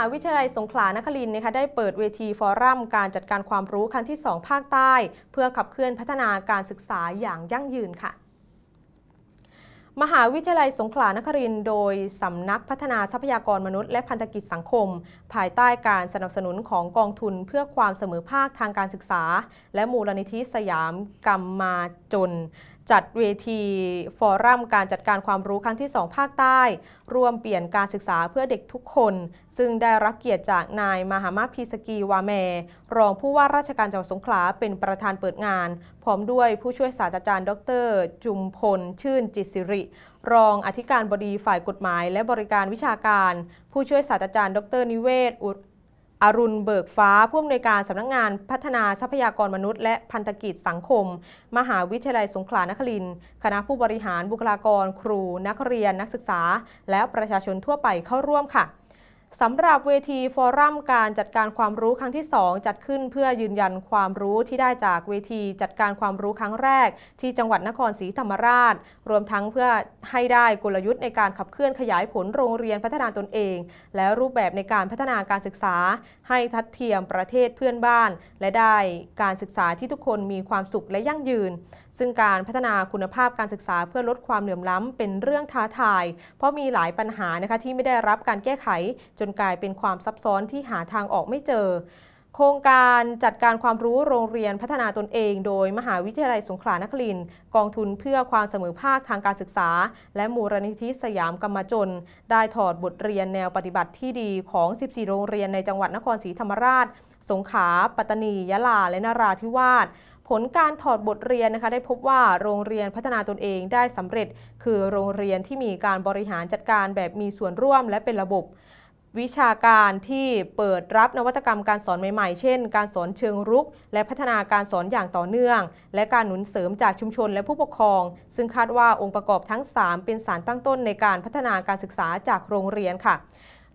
าวิทยาลัยสงขลานครินนะคะได้เปิดเวทีฟอรัมการจัดการความรู้ครั้งที่ 2 ภาคใต้ เพื่อขับเคลื่อนพัฒนาการศึกษาอย่างยั่งยืนค่ะมหาวิทยาลัยสงขลานครินโดยสำนักพัฒนาทรัพยากรมนุษย์และพันธกิจสังคม ภายใต้การสนับสนุนของกองทุนเพื่อความเสมอภาคทางการศึกษา และมูลนิธิสยามกรรมาจน จัดเวทีฟอรัมการจัดการความรู้ครั้งที่ 2 ภาคใต้ ร่วมเปลี่ยนการศึกษาเพื่อเด็กทุกคน ซึ่งได้รับเกียรติจากนายมหามาพีสกีวาแมรองผู้ว่าราชการจังหวัดสงขลาเป็นประธานเปิดงาน พร้อมด้วยผู้ช่วยศาสตราจารย์ ดร จุมพล ชื่นจิตสิริ รองอธิการบดีฝ่ายกฎหมาย และบริการวิชาการ ผู้ช่วยศาสตราจารย์ ดรนิเวศอุ อรุณเบิกฟ้าผู้อำนวยการสำนักงานพัฒนาทรัพยากรมนุษย์ และพันธกิจสังคม มหาวิทยาลัยสงขลานครินทร์คณะผู้บริหารบุคลากร ครู นักเรียน นักศึกษา และประชาชนทั่วไปเข้าร่วมค่ะ สำหรับเวทีฟอรัมการจัดการความรู้ครั้งที่ 2 จัดขึ้นเพื่อยืนยันความรู้ที่ได้จากเวทีจัดการความรู้ครั้งแรก ที่จังหวัดนครศรีธรรมราช รวมทั้งเพื่อให้ได้กลยุทธ์ในการขับเคลื่อนขยายผลโรงเรียนพัฒนาตนเอง และรูปแบบในการพัฒนาการศึกษา ให้ทัดเทียมประเทศเพื่อนบ้าน และได้การศึกษาที่ทุกคนมีความสุขและยั่งยืน ซึ่งการพัฒนาคุณภาพการศึกษาเพื่อลดความเหลื่อมล้ำเป็นเรื่องท้าทาย เพราะมีหลายปัญหานะคะที่ไม่ได้รับการแก้ไขจนกลายเป็นความซับซ้อนที่หาทางออกไม่เจอ โครงการจัดการความรู้โรงเรียนพัฒนาตนเอง โดยมหาวิทยาลัยสงขลานครินทร์กองทุนเพื่อความเสมอภาคทางการศึกษา และมูลนิธิสยามกรรมจน ได้ถอดบทเรียนแนวปฏิบัติที่ดีของ 14 โรงเรียนในจังหวัดนครศรีธรรมราช สงขลาปัตตานียะลาและนราธิวาสผลการถอดบทเรียนนะคะได้พบว่าโรงเรียนพัฒนาตนเองได้สำเร็จ คือโรงเรียนที่มีการบริหารจัดการแบบมีส่วนร่วมและเป็นระบบ วิชาการที่เปิดรับนวัตกรรมการสอนใหม่ๆ เช่น การสอนเชิงรุก และพัฒนาการสอนอย่างต่อเนื่อง และการหนุนเสริมจากชุมชนและผู้ปกครอง ซึ่งคาดว่าองค์ประกอบทั้ง 3 เป็นสารตั้งต้นในการพัฒนาการศึกษาจากโรงเรียนค่ะ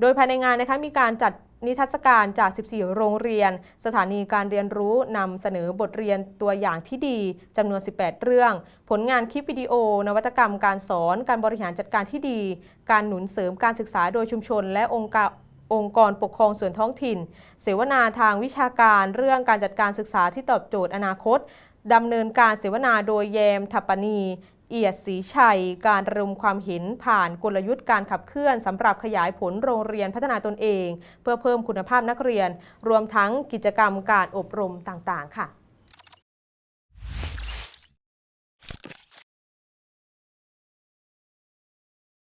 โดยภายในงานนะคะมีการจัดนิทรรศการจาก 14 โรงเรียน สถานีการเรียนรู้นำเสนอบทเรียนตัวอย่างที่ดีจำนวน 18 เรื่อง ผลงานคลิปวิดีโอ นวัตกรรมการสอน การบริหารจัดการที่ดี การหนุนเสริมการศึกษาโดยชุมชน และองค์กรองค์กรปกครองส่วนท้องถิ่น เสวนาทางวิชาการเรื่องการจัดการศึกษาที่ตอบโจทย์อนาคตดำเนินการเสวนาโดยแยมทัปปนี เอียดศรีชัย การระดมความเห็นผ่านกลยุทธ์การขับเคลื่อนสำหรับขยายผลโรงเรียนพัฒนาตนเอง เพื่อเพิ่มคุณภาพนักเรียน รวมทั้งกิจกรรมการอบรมต่างๆ ค่ะ